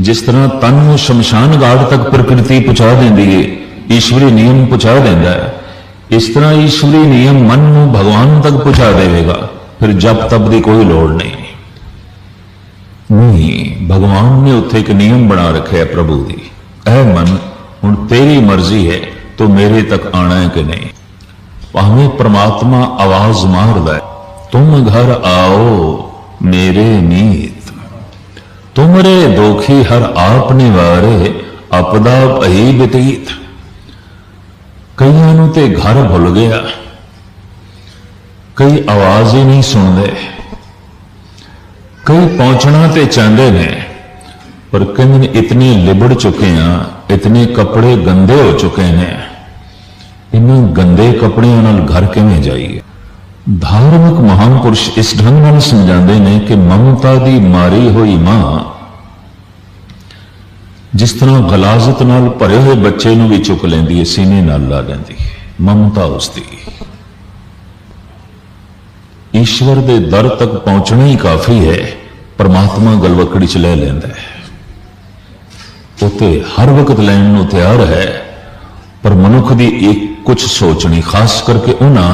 ਜਿਸ ਤਰ੍ਹਾਂ ਤਨ ਨੂੰ ਸ਼ਮਸ਼ਾਨ ਘਾਟ ਤੱਕ ਪ੍ਰਕਿਰਤੀ ਪਹੁੰਚਾ ਦਿੰਦੀ ਹੈ ਈਸ਼ਵਰੀ ਨਿਯਮ ਪਹੁੰਚਾ ਦਿੰਦਾ ਹੈ। ਇਸ ਤਰ੍ਹਾਂ ਈਸ਼ਵਰੀ ਨਿਯਮ ਮਨ ਨੂੰ ਭਗਵਾਨ ਤੱਕ ਪਹੁੰਚਾ ਦੇਵੇਗਾ, ਫਿਰ ਜਪ ਤਪ ਦੀ ਕੋਈ ਲੋੜ ਨਹੀਂ। ਨਹੀਂ, ਭਗਵਾਨ ਨੇ ਉੱਥੇ ਇੱਕ ਨਿਯਮ ਬਣਾ ਰੱਖਿਆ ਪ੍ਰਭੂ ਦੀ। ਇਹ ਮਨ, ਹੁਣ ਤੇਰੀ ਮਰਜ਼ੀ ਹੈ, ਤੂੰ ਮੇਰੇ ਤੱਕ ਆਣਾ ਹੈ ਕਿ ਨਹੀਂ? ਭਾਵੇਂ ਪ੍ਰਮਾਤਮਾ ਆਵਾਜ਼ ਮਾਰਦਾ ਤੂੰ ਘਰ ਆਓ, ਮੇਰੇ ਨੀਤ ਤੁਮਰੇ ਦੋਖੀ ਹਰ ਆਪ ਨਿਵਾਰੇ ਆਪਦਾ ਭਈ ਬਤੀਤ। ਕਈਆਂ ਨੂੰ ਤੇ ਘਰ ਭੁੱਲ ਗਿਆ। ਕਈ ਆਵਾਜ਼ ਹੀ ਨਹੀਂ ਸੁਣਦੇ। ਕਈ ਪਹੁੰਚਣਾ ਤੇ ਚਾਹੁੰਦੇ ਨੇ, ਪਰ ਕਹਿੰਦੇ ਨੇ ਇਤਨੇ ਲਿਬੜ ਚੁੱਕੇ ਆ, ਇਤਨੇ ਕੱਪੜੇ ਗੰਦੇ ਹੋ ਚੁੱਕੇ ਨੇ। ਇਹਨਾਂ ਗੰਦੇ ਕੱਪੜਿਆਂ ਨਾਲ ਘਰ ਕਿਵੇਂ ਜਾਈਏ? ਧਾਰਮਿਕ ਮਹਾਨ ਪੁਰਸ਼ ਇਸ ਢੰਗ ਨਾਲ ਸਮਝਾਉਂਦੇ ਨੇ ਕਿ ਮਮਤਾ ਦੀ ਮਾਰੀ ਹੋਈ ਮਾਂ ਜਿਸ ਤਰ੍ਹਾਂ ਗਲਾਜ਼ਤ ਨਾਲ ਭਰੇ ਹੋਏ ਬੱਚੇ ਨੂੰ ਵੀ ਚੁੱਕ ਲੈਂਦੀ ਹੈ, ਸੀਨੇ ਨਾਲ ਲਾ ਲੈਂਦੀ ਹੈ, ਮਮਤਾ ਉਸ ਦੀ ਈਸ਼ਵਰ ਦੇ ਦਰ ਤੱਕ ਪਹੁੰਚਣਾ ਹੀ ਕਾਫੀ ਹੈ, ਪਰਮਾਤਮਾ ਗਲਵਕੜੀ ਚ ਲੈ ਲੈਂਦਾ ਹੈ। ਉਤੇ ਹਰ ਵਕਤ ਲੈਣ ਨੂੰ ਤਿਆਰ ਹੈ, ਪਰ ਮਨੁੱਖ ਦੀ ਇੱਕ ਕੁਝ ਸੋਚਣੀ, ਖਾਸ ਕਰਕੇ ਉਹਨਾਂ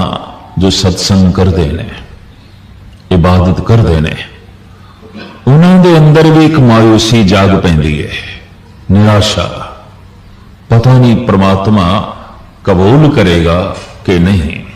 ਜੋ ਸਤਸੰਗ ਕਰਦੇ ਨੇ, ਇਬਾਦਤ ਕਰਦੇ ਨੇ, ਉਹਨਾਂ ਦੇ ਅੰਦਰ ਵੀ ਇੱਕ ਮਾਇੂਸੀ ਜਾਗ ਪੈਂਦੀ ਹੈ। ਨਿਰਾਸ਼ਾ। ਪਤਾ ਨਹੀਂ ਪ੍ਰਮਾਤਮਾ ਕਬੂਲ ਕਰੇਗਾ ਕਿ ਨਹੀਂ।